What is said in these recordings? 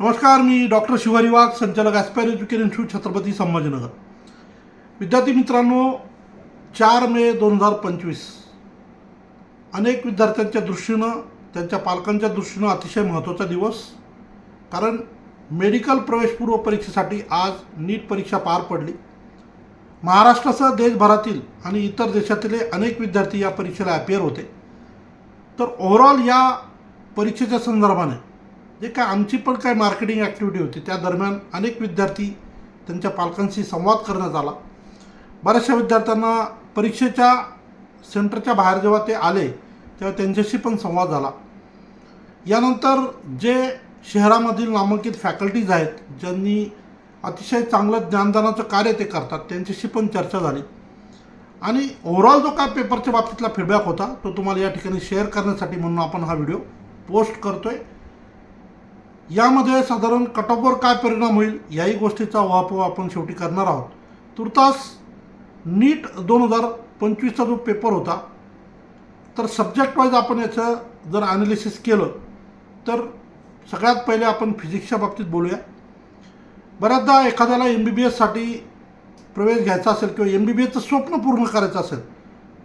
नमस्कार मी डॉक्टर शिवारी वाघ संचालक aspire education institute Chhatrapati Sambhajinagar. विद्यार्थी मित्रांनो चार मे दोन हजार पंचवीस. अनेक विद्यार्थ्यांच्या दृष्टीनं त्यांच्या पालकांच्या दृष्टीनं अतिशय महत्त्वाचा दिवस कारण मेडिकल प्रवेशपूर्व परीक्षेसाठी आज नीट परीक्षा पार पडली. महाराष्ट्रासह देशभरातील आणि इतर देशातील अनेक विद्यार्थी या परीक्षेला अपियर होते. तर ओव्हरऑल या परीक्षेच्या संदर्भाने जे काय आमची पण काय मार्केटिंग ॲक्टिव्हिटी होती त्या दरम्यान अनेक विद्यार्थी त्यांच्या पालकांशी संवाद करण्यात आला बऱ्याचशा विद्यार्थ्यांना परीक्षेच्या सेंटरच्या बाहेर जेव्हा ते आले तेव्हा त्यांच्याशी पण संवाद झाला. यानंतर जे शहरामधील नामांकित फॅकल्टीज आहेत ज्यांनी अतिशय चांगलं ज्ञानदानाचं कार्य ते करतात त्यांच्याशी पण चर्चा झाली. आणि ओव्हरऑल जो काय पेपरच्या बाबतीतला फीडबॅक होता तो तुम्हाला या ठिकाणी शेअर करण्यासाठी म्हणून आपण हा व्हिडिओ पोस्ट करतो आहे यामध्ये साधारण कटॉपवर काय परिणाम होईल याही गोष्टीचा वापर आपण शेवटी करणार आहोत. तुर्तास नीट दोन हजार पंचवीसचा जो पेपर होता तर सब्जेक्ट वाईज आपण याचं जर ॲनालिसिस केलं तर सगळ्यात पहिले आपण फिजिक्सच्या बाबतीत बोलूया. बऱ्याचदा एखाद्याला एम बी बी एससाठी प्रवेश घ्यायचा असेल किंवा एम बी बी एसचं स्वप्न पूर्ण करायचं असेल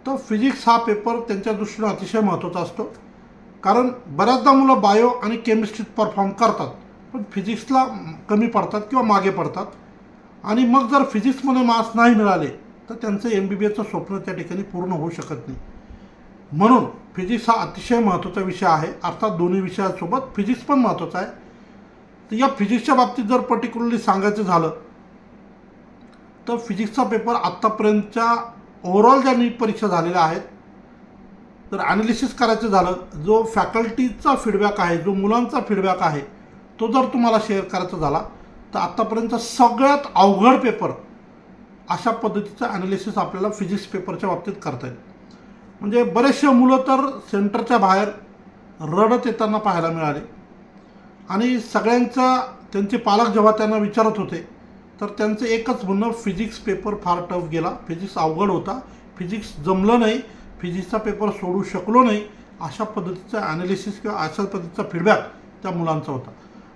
तर फिजिक्स हा पेपर त्यांच्या दृष्टीनं अतिशय महत्त्वाचा असतो. कारण बऱ्याचदा मुलं बायो आणि केमिस्ट्रीत परफॉर्म करतात. पण फिजिक्सला कमी पडतात किंवा मागे पडतात. आणि मग जर फिजिक्समध्ये मार्क्स नाही मिळाले तर त्यांचं एम बी बी एचं स्वप्न त्या ठिकाणी पूर्ण होऊ शकत नाही. म्हणून फिजिक्स हा अतिशय महत्त्वाचा विषय आहे. अर्थात दोन्ही विषयासोबत फिजिक्स पण महत्त्वाचा आहे. तर या फिजिक्सच्या बाबतीत जर पर्टिक्युलरली सांगायचं झालं तर फिजिक्सचा पेपर आत्तापर्यंतच्या ओव्हरऑल ज्या नीट परीक्षा झालेल्या आहेत तर ॲनालिसिस करायचं झालं. जो फॅकल्टीचा फीडबॅक आहे जो मुलांचा फीडबॅक आहे तो जर तुम्हाला शेअर करायचा झाला तर आत्तापर्यंत सगळ्यात अवघड पेपर अशा पद्धतीचं ॲनालिसिस आपल्याला फिजिक्स पेपरच्या बाबतीत करता येईल. म्हणजे बरेचसे मुलं तर सेंटरच्या बाहेर रडत येताना पाहायला मिळाले. आणि सगळ्यांचा त्यांचे पालक जेव्हा त्यांना विचारत होते तर त्यांचं एकच म्हणणं फिजिक्स पेपर फार टफ गेला. फिजिक्स अवघड होता. फिजिक्स जमलं नाही. फिजिक्सचा पेपर सोडू शकलो नाही अशा पद्धतीचं ॲनालिसिस किंवा अशा पद्धतीचा फीडबॅक त्या मुलांचा होता.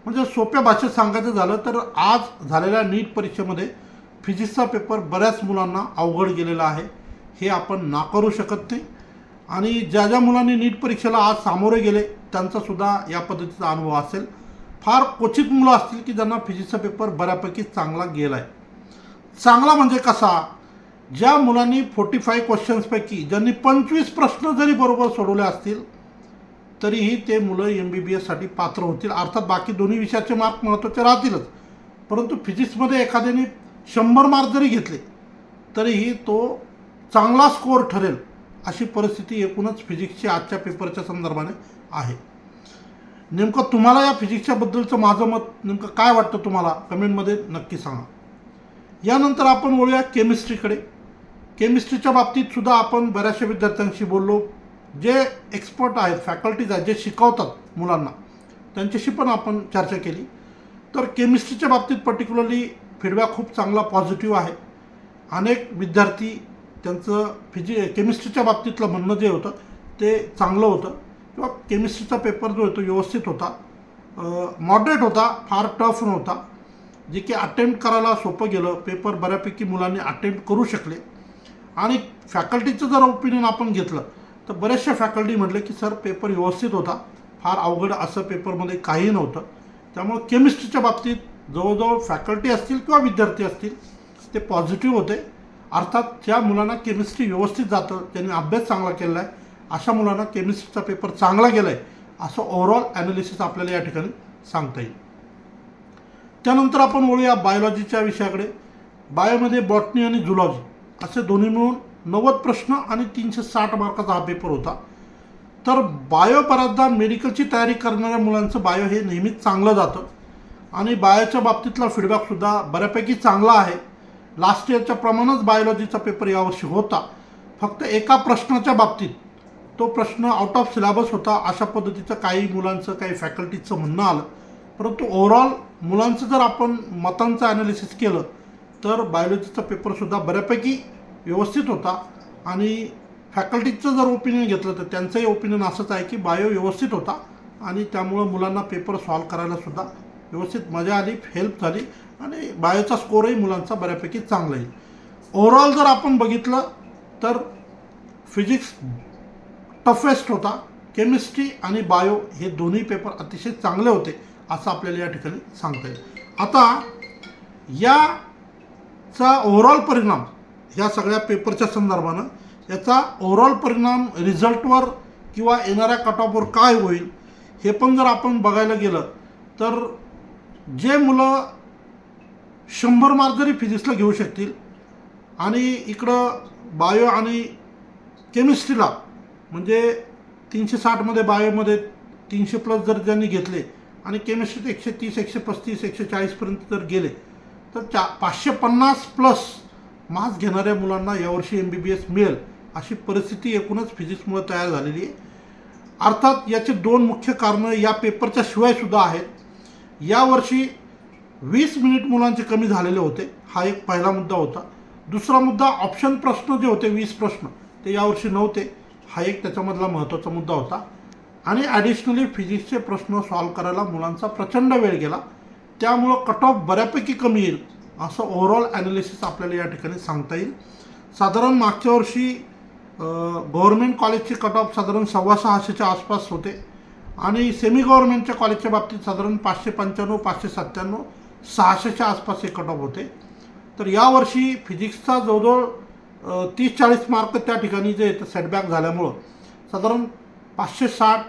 म्हणजे सोप्या भाषेत सांगायचं झालं तर आज झालेल्या नीट परीक्षेमध्ये फिजिक्सचा पेपर बऱ्याच मुलांना अवघड गेलेला आहे. हे आपण नाकारू शकत नाही. आणि ज्या ज्या मुलांनी नीट परीक्षेला आज सामोरे गेले त्यांचासुद्धा या पद्धतीचा अनुभव असेल. फार क्वचित मुलं असतील की ज्यांना फिजिक्सचा पेपर बऱ्यापैकी चांगला गेला आहे चांगला म्हणजे कसा? ज्या मुलांनी फोर्टी फाय क्वेश्चन्सपैकी ज्यांनी पंचवीस प्रश्न जरी बरोबर सोडवले असतील तरीही ते मुलं एम बी बी एससाठी पात्र होतील. अर्थात बाकी दोन्ही विषयाचे मार्क महत्त्वाचे राहतीलच. परंतु फिजिक्समध्ये एखाद्याने शंभर मार्क जरी घेतले तरीही तो चांगला स्कोअर ठरेल अशी परिस्थिती एकूणच फिजिक्सची आजच्या पेपरच्या संदर्भाने आहे. नेमकं तुम्हाला या फिजिक्सच्याबद्दलचं माझं मत नेमकं काय वाटतं तुम्हाला? कमेंटमध्ये नक्की सांगा. यानंतर आपण वळूया केमिस्ट्रीकडे केमिस्ट्रीच्या बाबतीत सुद्धा आपण बऱ्याचशा विद्यार्थ्यांशी बोललो. जे एक्सपर्ट आहेत फॅकल्टीज आहेत जे शिकवतात मुलांना त्यांच्याशी पण आपण चर्चा केली. तर केमिस्ट्रीच्या बाबतीत पर्टिक्युलरली फीडबॅक खूप चांगला पॉझिटिव्ह आहे. अनेक विद्यार्थी त्यांचं फिजि केमिस्ट्रीच्या बाबतीतलं म्हणणं जे होतं ते चांगलं होतं. किंवा केमिस्ट्रीचा पेपर जो आहे तो व्यवस्थित होता. मॉडरेट होता फार टफ नव्हता. जे की अटेम्प्ट करायला सोपं गेलं. पेपर बऱ्यापैकी मुलांनी अटेम्प्ट करू शकले. आणि फॅकल्टीचं जर ओपिनियन आपण घेतलं तर बऱ्याचशा फॅकल्टी म्हटले की सर पेपर व्यवस्थित होता. फार अवघड असं पेपरमध्ये काही नव्हतं. त्यामुळं केमिस्ट्रीच्या बाबतीत जवळजवळ फॅकल्टी असतील किंवा विद्यार्थी असतील ते पॉझिटिव्ह होते. अर्थात ज्या मुलांना केमिस्ट्री व्यवस्थित जातं त्यांनी अभ्यास चांगला केलेला आहे अशा मुलांना केमिस्ट्रीचा पेपर चांगला गेला आहे असं ओव्हरऑल ॲनालिसिस आपल्याला या ठिकाणी सांगता येईल. त्यानंतर आपण वळूया बायोलॉजीच्या विषयाकडे. बायोमध्ये बॉटनी आणि झुलॉजी असे दोन्ही मिळून नव्वद प्रश्न आणि तीनशे साठ मार्काचा हा पेपर होता. तर बायो बऱ्याचदा मेडिकलची तयारी करणाऱ्या मुलांचं बायो हे नेहमीच चांगलं जातं. आणि बायोच्या बाबतीतला फीडबॅकसुद्धा बऱ्यापैकी चांगला आहे. लास्ट इयरच्या प्रमाणच बायोलॉजीचा पेपर यावर्षी होता. फक्त एका प्रश्नाच्या बाबतीत तो प्रश्न आउट ऑफ सिलेबस होता अशा पद्धतीचं काही मुलांचं काही फॅकल्टीचं म्हणणं आलं. परंतु ओव्हरऑल मुलांचं जर आपण मतांचं ॲनालिसिस केलं तर बायोलॉजीचा पेपरसुद्धा बऱ्यापैकी व्यवस्थित होता. आणि फॅकल्टीचं जर ओपिनियन घेतलं तर त्यांचंही ओपिनियन असंच आहे की बायो व्यवस्थित होता. आणि त्यामुळं मुलांना पेपर सॉल्व करायलासुद्धा व्यवस्थित मजा आली हेल्प झाली. आणि बायोचा स्कोरही मुलांचा बऱ्यापैकी चांगला येईल ओव्हरऑल जर आपण बघितलं तर फिजिक्स टफेस्ट होता. केमिस्ट्री आणि बायो हे दोन्ही पेपर अतिशय चांगले होते असं आपल्याला या ठिकाणी सांगता येईल. आता या याचा ओव्हरऑल परिणाम ह्या सगळ्या पेपरच्या संदर्भानं याचा ओव्हरऑल परिणाम रिझल्टवर किंवा येणाऱ्या कटॉपवर काय होईल हे पण जर आपण बघायला गेलं तर जे मुलं शंभर मार्क जरी फिजिक्सला घेऊ शकतील आणि इकडं बायो आणि केमिस्ट्रीला म्हणजे तीनशे साठमध्ये बायोमध्ये तीनशे प्लस जर ज्यांनी घेतले आणि केमिस्ट्रीत एकशे तीस एकशे पस्तीस एकशे चाळीसपर्यंत जर गेले तर चा पाचशे पन्नास प्लस मार्क्स घेणाऱ्या मुलांना यावर्षी एम बी बी एस मिळेल अशी परिस्थिती एकूणच फिजिक्समुळे तयार झालेली आहे. अर्थात याचे दोन मुख्य कारणं या पेपरच्या शिवायसुद्धा आहेत. यावर्षी वीस मिनिट मुलांचे कमी झालेले होते. हा एक पहिला मुद्दा होता. दुसरा मुद्दा ऑप्शन प्रश्न जे होते वीस प्रश्न ते यावर्षी नव्हते. हा एक त्याच्यामधला महत्त्वाचा मुद्दा होता. आणि ॲडिशनली फिजिक्सचे प्रश्न सॉल्व करायला मुलांचा प्रचंड वेळ गेला. त्यामुळं कट ऑफ बऱ्यापैकी कमी येईल असं ओव्हरऑल ॲनालिसिस आपल्याला या ठिकाणी सांगता येईल. साधारण मागच्या वर्षी गव्हर्मेंट कॉलेजचे कट ऑफ साधारण सव्वा सहाशेच्या आसपास होते. आणि सेमी गव्हर्मेंटच्या कॉलेजच्या बाबतीत साधारण पाचशे पंच्याण्णव पाचशे सत्त्याण्णव सहाशेच्या आसपास हे कट ऑफ होते. तर यावर्षी फिजिक्सचा जवळजवळ तीस चाळीस मार्क त्या ठिकाणी जे सेटबॅक झाल्यामुळं साधारण पाचशे साठ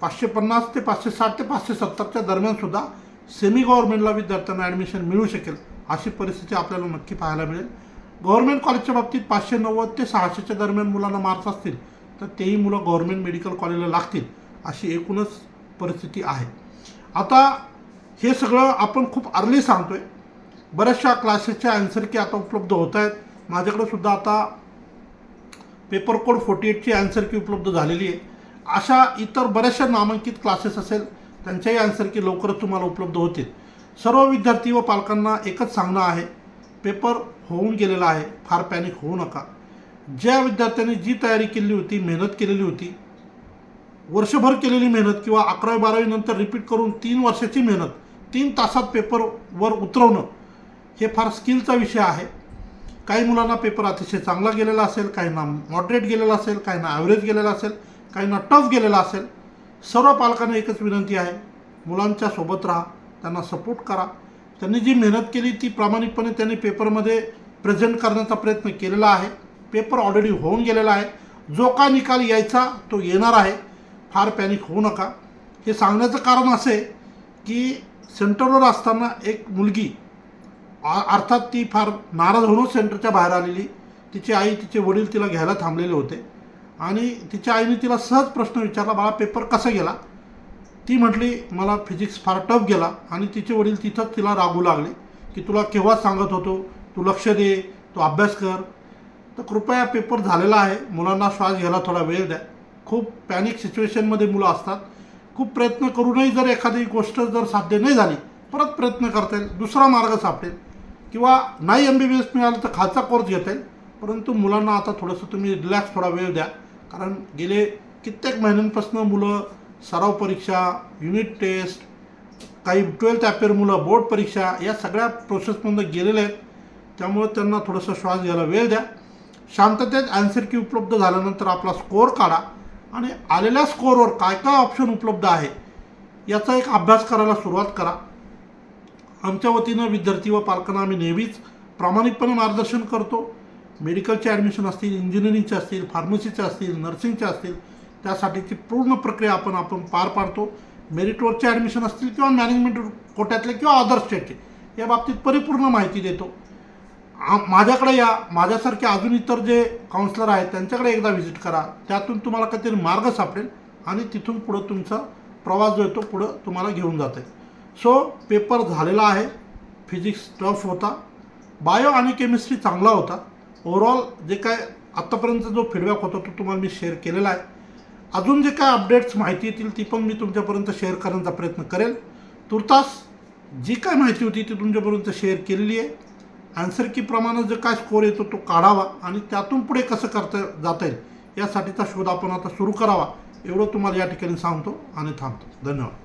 पाचशे पन्नास ते पाचशे साठ ते पाचशे सत्तरच्या दरम्यानसुद्धा सेमी गव्हर्मेंटला विद्यार्थ्यांना ॲडमिशन मिळू शकेल अशी परिस्थिती आपल्याला नक्की पाहायला मिळेल. गव्हर्मेंट कॉलेजच्या बाबतीत पाचशे नव्वद ते सहाशेच्या दरम्यान मुलांना मार्क्स असतील तर तेही मुलं गव्हर्मेंट मेडिकल कॉलेजला लागतील अशी एकूणच परिस्थिती आहे. आता हे सगळं आपण खूप अर्ली सांगतो आहे बऱ्याचशा क्लासेसच्या ॲन्सर की आता उपलब्ध होत आहेत. माझ्याकडे सुद्धा आता पेपर कोड फोर्टी एटची ॲन्सर की उपलब्ध झालेली आहे. अशा इतर बऱ्याचशा नामांकित क्लासेस असेल त्यांच्याही आन्सर की लवकरच तुम्हाला उपलब्ध होतील. सर्व विद्यार्थी व पालकांना एकच सांगणं आहे. पेपर होऊन गेलेला आहे. फार पॅनिक होऊ नका. ज्या विद्यार्थ्यांनी जी तयारी केली होती मेहनत केलेली होती वर्षभर केलेली मेहनत किंवा अकरावी बारावीनंतर रिपीट करून तीन वर्षाची मेहनत तीन तासात पेपरवर उतरवणं हे फार स्किलचा विषय आहे. काही मुलांना पेपर अतिशय चांगला गेलेला असेल काहींना मॉडरेट गेलेला असेल काहींना ॲव्हरेज गेलेला असेल काहींना टफ गेलेला असेल. सर्व पालकांना एकच विनंती आहे. मुलांच्या सोबत राहा त्यांना सपोर्ट करा. त्यांनी जी मेहनत केली ती प्रामाणिकपणे त्यांनी पेपरमध्ये प्रेझेंट करण्याचा प्रयत्न केलेला आहे. पेपर ऑलरेडी होऊन गेलेला आहे. जो का निकाल यायचा तो येणार आहे. फार पॅनिक होऊ नका. हे सांगण्याचं कारण असे की सेंटरवर असताना एक मुलगी अर्थात ती फार नाराज होऊनच सेंटरच्या बाहेर आलेली. तिची आई तिचे वडील तिला घ्यायला थांबलेले होते. आणि तिच्या आईने तिला सहज प्रश्न विचारला बाळा पेपर कसा गेला? ती म्हटली मला फिजिक्स फार टफ गेला आणि तिचे वडील तिथंच तिला रागू लागले की तुला केव्हा सांगत होतो? तू लक्ष दे तू अभ्यास कर. तर कृपया पेपर झालेला आहे मुलांना श्वास घ्यायला थोडा वेळ द्या. खूप पॅनिक सिच्युएशनमध्ये मुलं असतात. खूप प्रयत्न करूनही जर एखादी गोष्ट जर साध्य नाही झाली परत प्रयत्न करता येईल दुसरा मार्ग सापडेल. किंवा नाही एम बी बी एस मिळालं तर खालचा कोर्स घेता येईल. परंतु मुलांना आता थोडंसं तुम्ही रिलॅक्स थोडा वेळ द्या. कारण गेले कित्येक महिन्यांपासून मुलं सराव परीक्षा युनिट टेस्ट काही ट्वेल्थ ॲपेर मुलं बोर्ड परीक्षा या सगळ्या प्रोसेसमधून गेलेले आहेत. त्यामुळे त्यांना थोडंसं श्वास घ्यायला वेळ द्या. शांततेत ॲन्सर की उपलब्ध झाल्यानंतर आपला स्कोअर काढा. आणि आलेल्या स्कोअरवर काय काय ऑप्शन उपलब्ध आहे याचा एक अभ्यास करायला सुरुवात करा. आमच्या वतीनं विद्यार्थी व पालकांना आम्ही नेहमीच प्रामाणिकपणे मार्गदर्शन करतो. मेडिकलचे ॲडमिशन असतील इंजिनिअरिंगचे असतील फार्मसीचे असतील नर्सिंगचे असतील त्यासाठीची पूर्ण प्रक्रिया आपण आपण पार पाडतो. मेरिटवरचे ॲडमिशन असतील किंवा मॅनेजमेंट कोट्यातले किंवा अदर स्टेटचे या बाबतीत परिपूर्ण माहिती देतो. आ- माझ्याकडे या माझ्यासारखे अजून इतर जे काउन्सलर आहेत त्यांच्याकडे एकदा व्हिजिट करा. त्यातून तुम्हाला काहीतरी मार्ग सापडेल आणि तिथून पुढं तुमचा प्रवास जो आहे तो पुढं तुम्हाला घेऊन जाते आहे सो पेपर झालेला आहे. फिजिक्स टफ होता. बायो आणि केमिस्ट्री चांगला होता. ओव्हरऑल जे काय आत्तापर्यंत जो फीडबॅक होता तो तुम्हाला मी शेअर केलेला आहे. अजून जे काय अपडेट्स माहिती येतील ती पण मी तुमच्यापर्यंत शेअर करण्याचा प्रयत्न करेल. तुर्तास जी काय माहिती होती ती तुमच्यापर्यंत शेअर केलेली आहे. आन्सर कीप्रमाणे जो काय स्कोर येतो तो काढावा आणि त्यातून पुढे कसं करता जाता येईल यासाठीचा शोध आपण आता सुरू करावा. एवढं तुम्हाला या ठिकाणी सांगतो आणि थांबतो. धन्यवाद.